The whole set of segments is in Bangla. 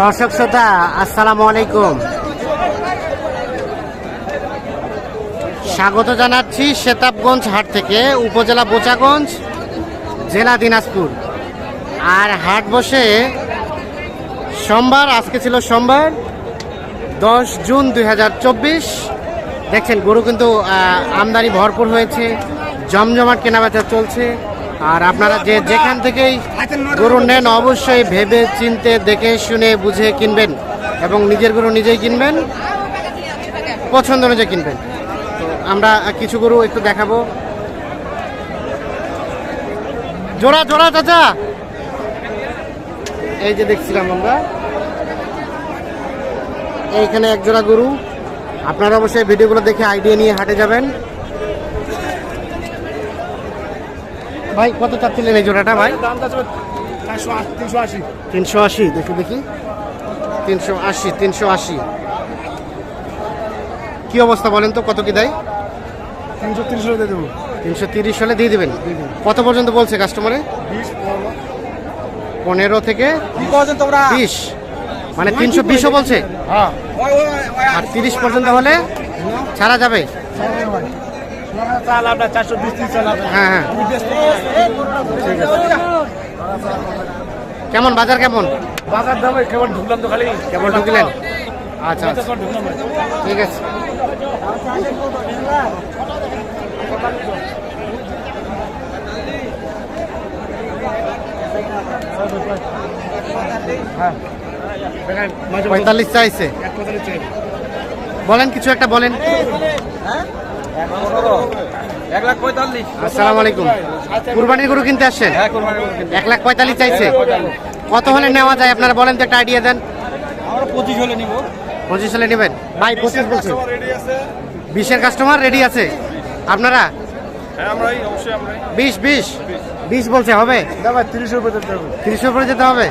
দর্শক শ্রোতা, আসসালামু আলাইকুম। স্বাগত জানাচ্ছি সেতাবগঞ্জ হাট থেকে, উপজেলা বোচাগঞ্জ, জেলা দিনাজপুর। আর হাট বসে সোমবার, আজকে ছিল সোমবার, দশ জুন দু হাজার চব্বিশ। দেখছেন, গরু কিন্তু আমদানি ভরপুর হয়েছে, জমজমাট কেনাবেচা চলছে। আর আপনারা যে যেখান থেকেই গরু নেন, অবশ্যই ভেবে চিনতে, দেখে শুনে, বুঝে কিনবেন এবং নিজের গরু নিজেই কিনবেন, পছন্দ অনুযায়ী কিনবেন। তো আমরা কিছু গরু একটু দেখাবো। জোড়া জোড়া চাচা! এই যে দেখছিলাম আমরা। এইখানে এক জোড়া গরু। আপনারা অবশ্যই ভিডিওগুলো দেখে আইডিয়া নিয়ে হাটে যাবেন। ভাই কত চাচ্ছিলেন এই জোড়াটা ভাই? তিনশো আশি দেখি দেখি। তিনশো আশি তিনশো আশি। কি অবস্থা বলেন তো কত কি দেয়? তিনশো তিরিশ দিয়ে দেবো। তিনশো তিরিশ হলে দিয়ে দেবেন? কত পর্যন্ত বলছে কাস্টমারে পনেরো। থেকে বিশ। মানে তিনশো বিশও বলছে? হ্যাঁ। আর তিরিশ পর্যন্ত হলে ছাড়া যাবে? চাল আপনার চারশো বিশ তিরিশ চাল হ্যাঁ হ্যাঁ। ঠিক আছে। কেমন বাজার কেমন? বাজার দাম কেবল ঢুকলাম তো খালি। কেবল ঢুকলেন? আচ্ছা আচ্ছা। ঠিক আছে। হ্যাঁ। পঁয়তাল্লিশ চাইছে। বলেন কিছু একটা বলেন। এক লাখ পঁয়তাল্লিশ। আসসালামু আলাইকুম। কুরবানির গরু কিনতে আসছেন? হ্যাঁ এক লাখ পঁয়তাল্লিশ চাইছে। কত হলে নেওয়া যায়? আপনারা বলেন তো একটা আইডিয়া দেন। আমরা পঁচিশ হলে নিব। পঁচিশ হলে নেবেন? ভাই পঁচিশ বলছে। বিশের কাস্টমার রেডি আছে? আপনারা? হ্যাঁ আমরাই অবশ্যই আমরাই। বিশ বিশ? বিশ। বলছে হবে? দাদা তিরিশের উপরে হবে। তিরিশের উপরে যেতে হবে?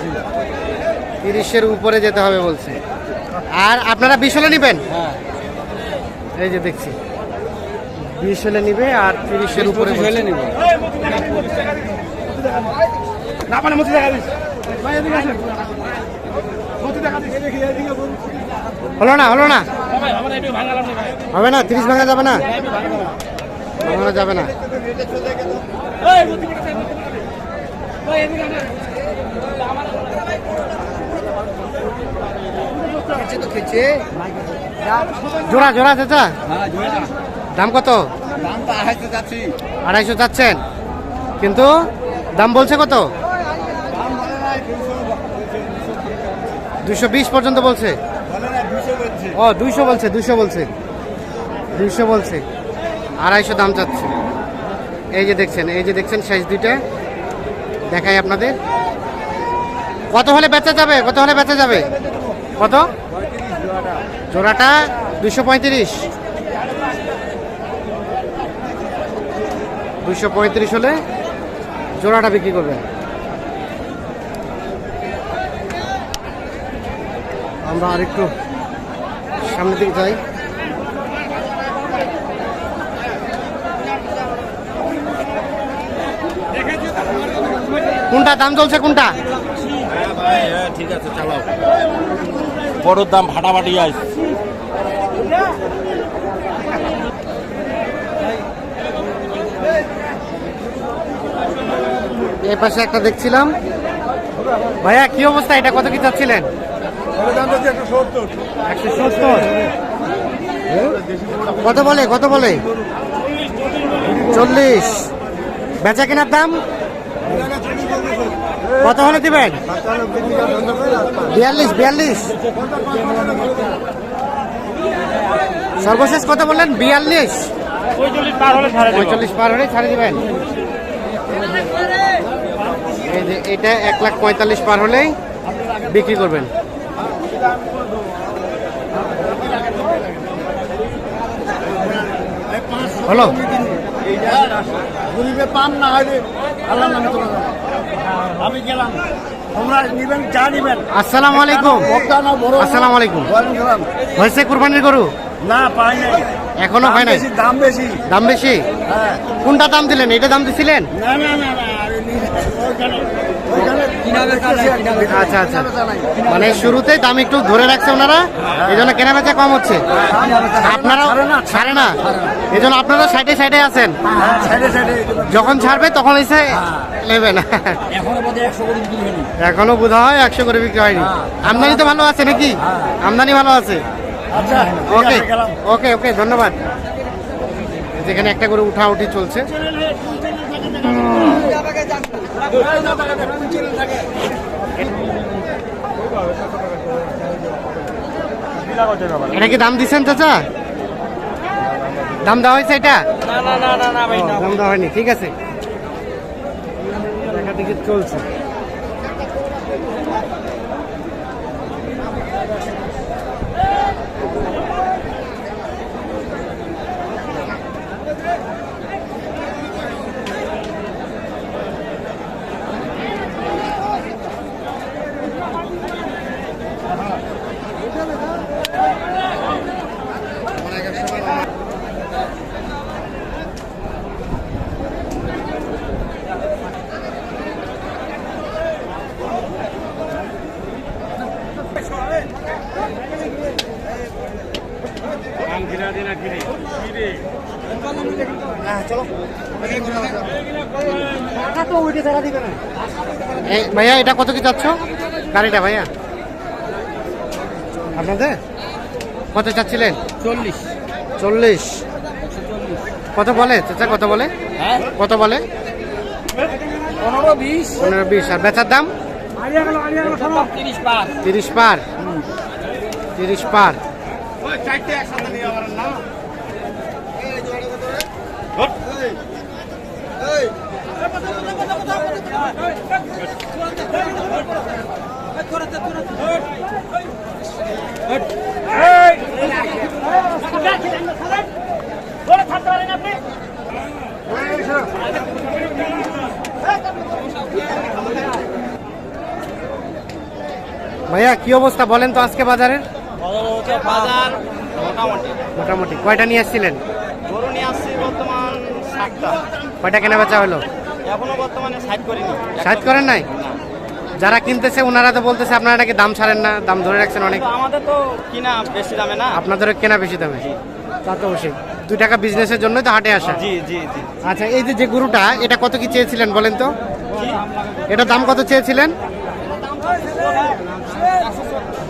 তিরিশের উপরে যেতে হবে বলছে। আর আপনারা বিশ হলে নেবেন? হ্যাঁ। এই যে দেখছি। বিশ হলে নিবে আর তিরিশের উপরে বলছে। নিব না মানে মতি দেখা দিস। হলো না হলো না ভাই আমরা একটু ভাঙালাম না। ভাই হবে না তিরিশ ভাঙা যাবে না। ভাঙানো যাবে না। জোড়া জোড়া চাচা। হ্যাঁ দাম কত? আড়াইশো চাচ্ছেন কিন্তু দাম বলছে কত? দুশো বিশ পর্যন্ত বলছে। ও, দুইশো বলছে দুশো বলছে। দুইশো বলছে। আড়াইশো দাম চাচ্ছে। এই যে দেখছেন, এই যে দেখছেন সাইজ দুইটা। দেখাই আপনাদের। কত হলে বেচা যাবে? কত হলে বেচা যাবে? কত? জোড়াটা দুশো পঁয়ত্রিশ। দুশো পঁয়ত্রিশ হলে জোড়াটা বিক্রি করবেন। আমরা আরেকটু সামনের দিকে যাই। কোনটা? দাম চলছে কোনটা? ঠিক আছে চালাও বড়োর দাম ফাটাফাটি আইস। এই পাশে একটা দেখছিলাম। ভাইয়া কি অবস্থা? এটা কত কি চাচ্ছিলেন? একশো সত্তর। কত বলে? কত বলে? চল্লিশ। বেচা কেনার দাম? কত হলে দিবেন? বিয়াল্লিশ বিয়াল্লিশ। সর্বশেষ কত বললেন? বিয়াল্লিশ। পঁয়তাল্লিশ পার হলে ছাড়ে দিবেন। এই যে এটা এক লাখ পঁয়তাল্লিশ পার হলেই বিক্রি করবেন। হলো গরিবে পান না হলে আল্লাহ। আমি গেলাম। নিবেন যা নিবেন। আসসালামু আলাইকুম। বক্তা না বড় আসসালামু আলাইকুম। ওয়ালাইকুম সালাম। হয়েছে কুরবানির গরু? না পাই নাই। এখনও হয় নাই? দাম বেশি। দাম বেশি? হ্যাঁ। কোনটা দাম দিলেন? এটা দাম দিছিলেন? না না না। আচ্ছা আচ্ছা। মানে শুরুতেই দাম একটু ধরে রাখছে ওনারা, এই জন্য কেনা বেচা কম হচ্ছে। আপনারা ছাড়ে না। এই জন্য আপনারা সাইডে সাইডে আছেন। যখন ছাড়বে তখন এসে নেবেন। এখনও বোধ হয় একশো করে বিক্রি হয়নি। আমদানি তো ভালো আছে নাকি? আমদানি ভালো আছে। ওকে ওকে ওকে, ধন্যবাদ। যেখানে একটা করে উঠা উঠি চলছে। এটা কি দাম দিচ্ছেন চাচা? দাম দেওয়া হয়েছে এটা? দাম দেওয়া হয়নি ঠিক আছে। দেখা দেখি চলছে। ভাইয়া এটা কত কি চাচ্ছ? গাড়িটা ভাইয়া? আপনাদের? কত চাচ্ছিলেন? চল্লিশ। চল্লিশ। কত বলে? চাচা কত বলে? হ্যাঁ? কত বলে? পনেরো বিশ। পনেরো বিশ। আর বেচার দাম? তিরিশ পার। তিরিশ পার। তিরিশ পার চারটে একসাথে নিয়ে পারেন না ভাইয়া কি অবস্থা বলেন তো আজকে বাজারের? বাজার মোটামুটি। মোটামুটি। কয়টা নিয়ে আসছিলেন গরু নিয়ে আসছি বর্তমান ষাটটা কয়টা কেনা বেচা হলো? এখনও বর্তমানে সাইড করিনি। নাই? যারা কিনতেছে ওনারা তো বলতেছে আপনারা নাকি দাম ছাড়েন না দাম ধরে রাখছেন অনেক। আমাদের তো কিনা বেশি দামে না। আপনাদেরও কেনা বেশি দামে? তা তো অবশ্যই। দুই টাকা বিজনেসের জন্যই তো হাটে আসা। জি জি জি। আচ্ছা এই যে যে গরুটা এটা কত কি চেয়েছিলেন বলেন তো? এটা দাম কত চেয়েছিলেন?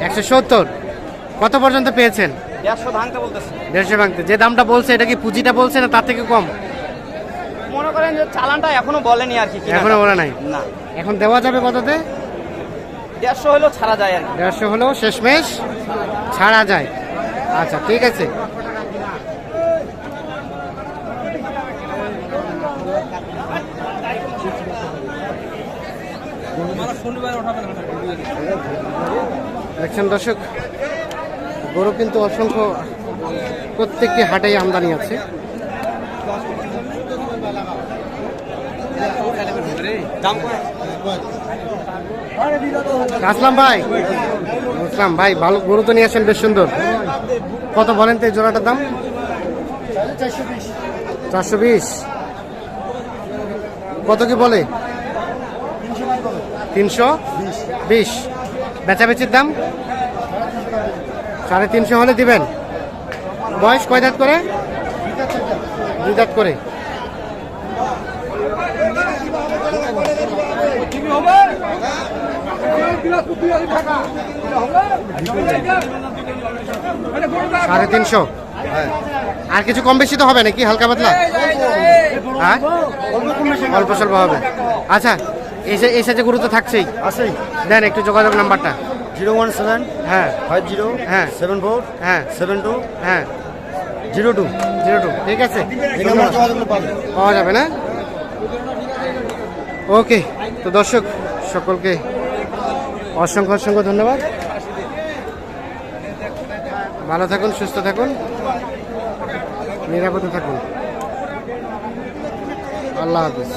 একশো সত্তর। কত পর্যন্ত পেয়েছেন? দেড়শো ভাঙতে বলতেছে। দেড়শো ভাঙতে। যে দামটা বলছে এটা কি পুঁজিটা বলছে না তার থেকে কম? মনে করেন যে চালানটা এখনও বলেনি আর কি। এখনও বলা নাই? না। এখন দেওয়া যাবে কততে? দেড়শো হলেও ছাড়া যায় আর দেড়শো হলেও শেষমেশ ছাড়া যায়। আচ্ছা ঠিক আছে। দেখছেন দর্শক গরু কিন্তু অসংখ্য প্রত্যেকটি হাটেই আমদানি আছে দাম কত? আসলাম ভাই। আসলাম ভাই, ভালো গরু তো নিয়ে আসেন, বেশ সুন্দর। কত বলেন তো এই জোড়াটার দাম? চারশো বিশ। কত কি বলে? তিনশো? বিশ। বেচাবেচির দাম? সাড়ে তিনশো হলে দিবেন। বয়স কয় দাঁত করে? দুই দাঁত করে। সাড়ে তিনশো। আর কিছু কম বেশি তো হবে নাকি? হালকা পাতলা? হ্যাঁ? অল্প স্বল্প হবে। আচ্ছা এসে এসে যে গুরুত্ব থাকছেই। আসেই। দেন একটু যোগাযোগ নাম্বারটা। জিরো ওয়ান সেভেন হ্যাঁ। ফাইভ জিরো হ্যাঁ। সেভেন ফোর হ্যাঁ। সেভেন টু হ্যাঁ। Zero two. Zero two. ঠিক আছে। পাওয়া যাবে না? ওকে। তো দর্শক সকলকে অসংখ্য অসংখ্য ধন্যবাদ। ভালো থাকুন সুস্থ থাকুন নিরাপদে থাকুন। আল্লাহ হাফিজ।